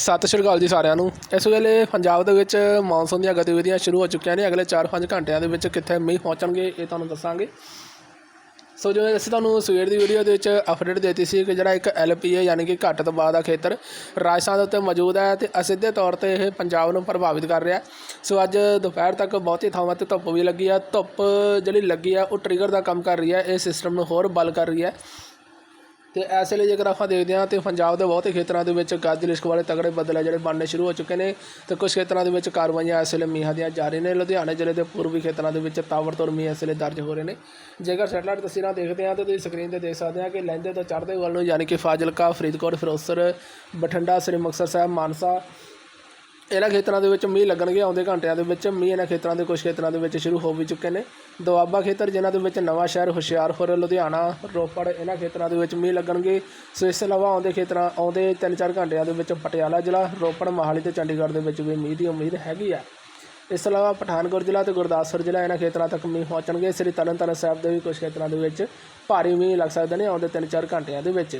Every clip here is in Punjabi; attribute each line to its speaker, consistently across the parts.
Speaker 1: ਸਤਿ ਸ਼੍ਰੀ ਅਕਾਲ ਜੀ ਸਾਰਿਆਂ ਨੂੰ। ਇਸ ਵੇਲੇ ਪੰਜਾਬ ਦੇ ਵਿੱਚ ਮੌਨਸੂਨ ਦੀਆਂ ਗਤੀਵਿਧੀਆਂ ਸ਼ੁਰੂ ਹੋ ਚੁੱਕੀਆਂ ਨੇ। ਅਗਲੇ 4-5 ਘੰਟਿਆਂ ਦੇ ਵਿੱਚ ਕਿੱਥੇ ਮੀਂਹ ਪਹੁੰਚਣਗੇ ਇਹ ਤੁਹਾਨੂੰ ਦੱਸਾਂਗੇ। ਸੋ ਜਿਵੇਂ ਅਸੀਂ ਤੁਹਾਨੂੰ ਸਵੇਰ ਦੀ ਵੀਡੀਓ ਦੇ ਵਿੱਚ ਅਪਡੇਟ ਦਿੱਤੀ ਸੀ ਕਿ ਜਿਹੜਾ ਇੱਕ ਐਲਪੀਏ ਯਾਨੀ ਕਿ ਘੱਟ ਦਬਾਅ ਦਾ ਖੇਤਰ ਰਾਜਸਥਾਨ ਦੇ ਉੱਤੇ ਮੌਜੂਦ ਹੈ ਤੇ ਅਸਿੱਧੇ ਤੌਰ ਤੇ ਇਹ ਪੰਜਾਬ ਨੂੰ ਪ੍ਰਭਾਵਿਤ ਕਰ ਰਿਹਾ ਸੋ ਅੱਜ ਦੁਪਹਿਰ ਤੱਕ ਬਹੁਤੀ ਥਾਵਾਂ ਤੇ ਧੁੱਪ ਵੀ ਲੱਗੀ ਆ। ਧੁੱਪ ਜਿਹੜੀ ਲੱਗੀ ਆ, ਉਹ ਟ੍ਰਿਗਰ ਦਾ ਕੰਮ ਕਰ ਰਹੀ ਹੈ। ਇਹ ਸਿਸਟਮ ਨੂੰ ਹੋਰ ਬਲ ਕਰ ਰਹੀ ਹੈ। ਤੇ ਇਸ ਲਈ ਜੇਕਰ ਆਪਾਂ ਦੇਖਦੇ ਹਾਂ ਤੇ ਪੰਜਾਬ ਦੇ ਬਹੁਤੇ ਖੇਤਰਾਂ ਦੇ ਵਿੱਚ ਗੱਜ ਲਿਸ਼ਕ ਵਾਲੇ ਤਗੜੇ ਬੱਦਲ ਆ ਜਿਹੜੇ ਬਣਨੇ ਸ਼ੁਰੂ ਹੋ ਚੁੱਕੇ ਨੇ ਤੇ ਕੁਝ ਖੇਤਰਾਂ ਦੇ ਵਿੱਚ ਕਾਰਵਾਈਆਂ ਇਸ ਵੇਲੇ ਮੀਂਹਾਂ ਦੀਆਂ ਜਾਰੀ ਨੇ। ਲੁਧਿਆਣਾ ਜ਼ਿਲ੍ਹੇ ਦੇ ਪੂਰਬੀ ਖੇਤਰਾਂ ਦੇ ਵਿੱਚ ਤਾਬੜਤੋੜ ਮੀਂਹ ਇਸ ਵੇਲੇ ਦਰਜ ਹੋ ਰਹੇ ਨੇ। ਜੇਕਰ ਸੈਟਲਾਈਟ ਤਸਵੀਰਾਂ ਦੇਖਦੇ ਹਾਂ ਤਾਂ ਤੁਸੀਂ ਸਕਰੀਨ ਤੇ ਦੇਖ ਸਕਦੇ ਹਾਂ ਕਿ ਲਹਿੰਦੇ ਤੋਂ ਚੜ੍ਹਦੇ ਵੱਲ ਨੂੰ ਯਾਨੀ ਕਿ ਫਾਜ਼ਿਲਕਾ, ਫਰੀਦਕੋਟ, ਫਿਰੋਜ਼ਪੁਰ, ਬਠਿੰਡਾ, ਸ੍ਰੀ ਮੁਕਤਸਰ ਸਾਹਿਬ, ਮਾਨਸਾ ਇਹਨਾਂ ਖੇਤਰਾਂ ਦੇ ਵਿੱਚ ਮੀਂਹ ਲੱਗਣਗੇ, ਆਉਂਦੇ ਘੰਟਿਆਂ ਦੇ ਵਿੱਚ ਮੀਂਹ ਇਹਨਾਂ ਖੇਤਰਾਂ ਦੇ ਕੁਝ ਖੇਤਰਾਂ ਦੇ ਵਿੱਚ ਸ਼ੁਰੂ ਹੋ ਵੀ ਚੁੱਕੇ ਨੇ। ਦੁਆਬਾ ਖੇਤਰ, ਜਿਨ੍ਹਾਂ ਦੇ ਵਿੱਚ ਨਵਾਂ ਸ਼ਹਿਰ ਹੁਸ਼ਿਆਰਪੁਰ, ਲੁਧਿਆਣਾ, ਰੋਪੜ, ਇਹਨਾਂ ਖੇਤਰਾਂ ਦੇ ਵਿੱਚ ਮੀਂਹ ਲੱਗਣਗੇ। ਸੋ ਇਸ ਤੋਂ ਇਲਾਵਾ ਆਉਂਦੇ ਖੇਤਰਾਂ, ਆਉਂਦੇ 3-4 ਘੰਟਿਆਂ ਦੇ ਵਿੱਚ ਪਟਿਆਲਾ ਜ਼ਿਲ੍ਹਾ, ਰੋਪੜ, ਮੋਹਾਲੀ ਤੇ ਚੰਡੀਗੜ੍ਹ ਦੇ ਵਿੱਚ ਵੀ ਮੀਂਹ ਦੀ ਉਮੀਦ ਹੈਗੀ ਆ। ਇਸ ਤੋਂ ਇਲਾਵਾ ਪਠਾਨਕੋਟ ਜ਼ਿਲ੍ਹਾ ਤੇ ਗੁਰਦਾਸਪੁਰ ਜ਼ਿਲ੍ਹਾ ਇਹਨਾਂ ਖੇਤਰਾਂ ਤੱਕ ਮੀਂਹ ਪਹੁੰਚਣਗੇ। ਸ੍ਰੀ ਤਰਨਤਾਰਨ ਸਾਹਿਬ ਦੇ ਵੀ ਕੁਝ ਖੇਤਰਾਂ ਦੇ ਵਿੱਚ ਭਾਰੀ ਮੀਂਹ ਲੱਗ ਸਕਦੇ ਨੇ ਆਉਂਦੇ 3-4 ਘੰਟਿਆਂ ਦੇ ਵਿੱਚ।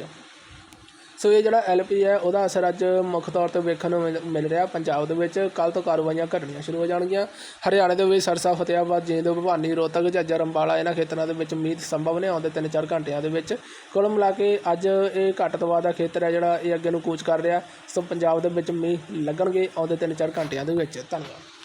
Speaker 1: ਸੋ ਇਹ ਜਿਹੜਾ ਐਲਪੀ ਹੈ, ਉਹਦਾ ਅਸਰ ਅੱਜ ਮੁੱਖ ਤੌਰ ਤੇ ਵੇਖਣ ਨੂੰ ਮਿਲ- ਮਿਲ ਰਿਹਾ ਪੰਜਾਬ ਦੇ ਵਿੱਚ। ਕੱਲ ਤੋਂ ਕਾਰਵਾਈਆਂ ਘਟਣੀਆਂ ਸ਼ੁਰੂ ਹੋ ਜਾਣਗੀਆਂ। ਹਰਿਆਣੇ ਦੇ ਵਿੱਚ ਸਰਸਾ ਫਤਿਆਬਾਦ, ਜੀਂਦ, ਭਵਾਨੀ, ਰੋਹਤਕ, ਝੱਜਰ, ਅੰਬਾਲਾ ਇਹਨਾਂ ਖੇਤਰਾਂ ਦੇ ਵਿੱਚ ਮੀਂਹ ਸੰਭਵ ਨੇ ਆਉਂਦੇ 3-4 ਘੰਟਿਆਂ ਦੇ ਵਿੱਚ। ਕੁੱਲ ਮਿਲਾ ਕੇ ਅੱਜ ਇਹ ਘੱਟ ਤੋਂ ਦਬਾਅ ਦਾ ਖੇਤਰ ਹੈ ਜਿਹੜਾ ਇਹ ਅੱਗੇ ਨੂੰ ਕੂਚ ਕਰ ਰਿਹਾ। ਸੋ ਪੰਜਾਬ ਦੇ ਵਿੱਚ ਮੀਂਹ ਲੱਗਣਗੇ ਆਉਂਦੇ 3-4 ਘੰਟਿਆਂ ਦੇ ਵਿੱਚ। ਧੰਨਵਾਦ।